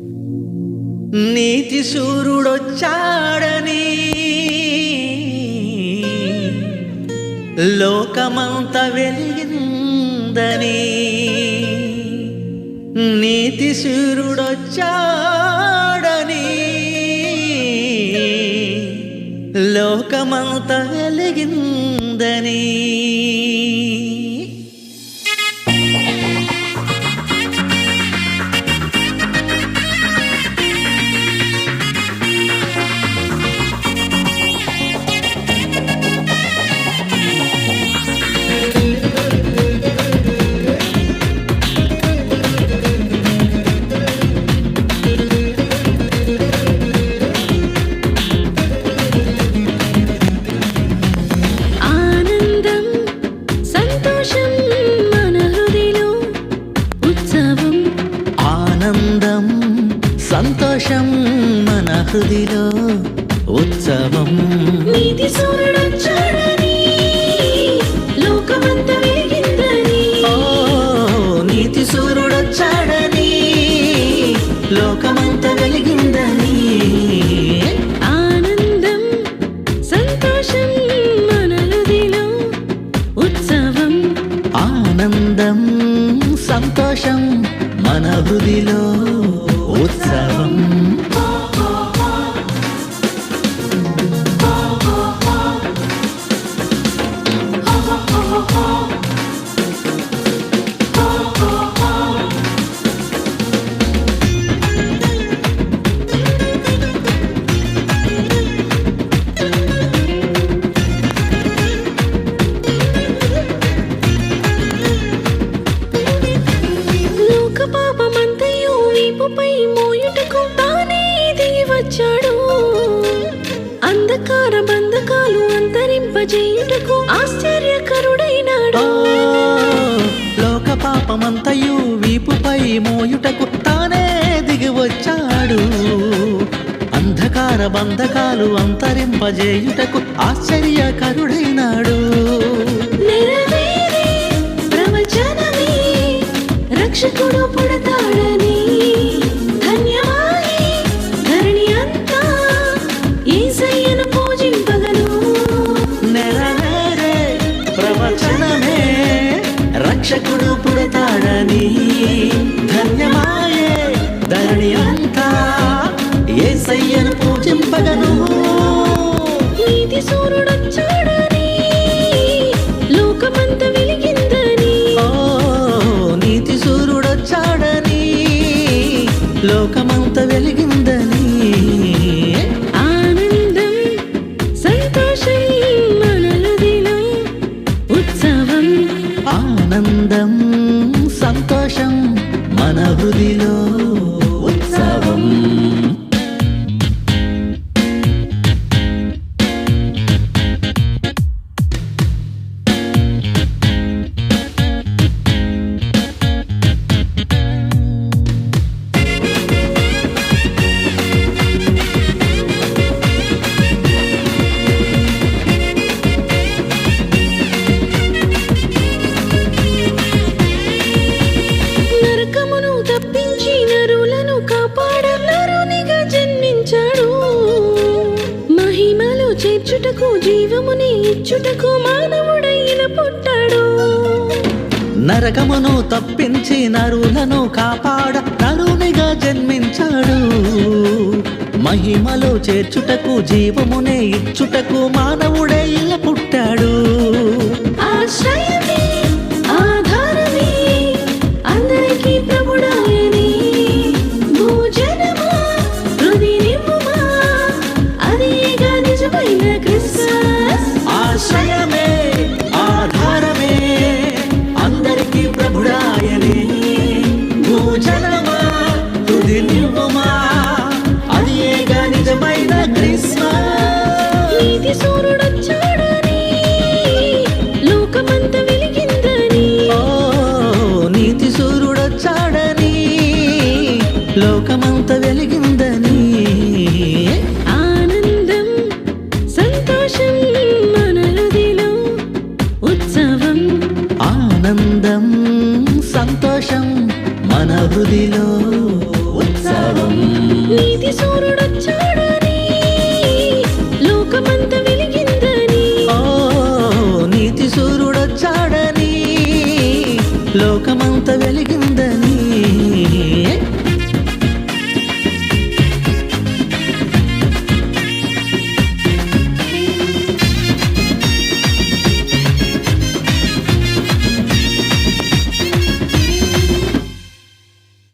నీతి సూర్యుడొచ్చాడని. లోకమంత వెలిగిందని. నీతి సూర్యుడొచ్చాడని. లోకమంత వెలిగిందని. మన హృదిలో ఉత్సవం. నీతి సూర్యుడొచ్చాడని లోకమంతా వెలిగిందని. ఓ నీతి సూర్యుడొచ్చాడని లోకమంత వెలిగిందని. ఆనందం సంతోషం ఉత్సవం. ఆనందం సంతోషం మన హృదిలో అంతరింపజేయుటకు ఆశ్చర్యకరుడైనాడు. లోక పాపమంతయు వీపుపై మోయుటకు తానే దిగి వచ్చాడు అంధకార బంధకాలు అంతరింపజేయుటకు ఆశ్చర్యకరుడైనాడు. రక్షకుడు పుడతాడని ధన్యమాయే ధరణి అంతా యేసయ్యను రక్షకుడు పుడతాడని ధన్యమాయే మన చేర్చుటకు జీవముని ఇచ్చుటకు మానవుడైన పుట్టాడు. నరకమును తప్పించి నరులను కాపాడ నరునిగా జన్మించాడు. మహిమలో చేర్చుటకు జీవమునే ఇచ్చుటకు మానవుడే ఇలా పుట్టాడు singing మన హృదిలో ఉత్సవం నీతి సూర్యుడొచ్చాడు.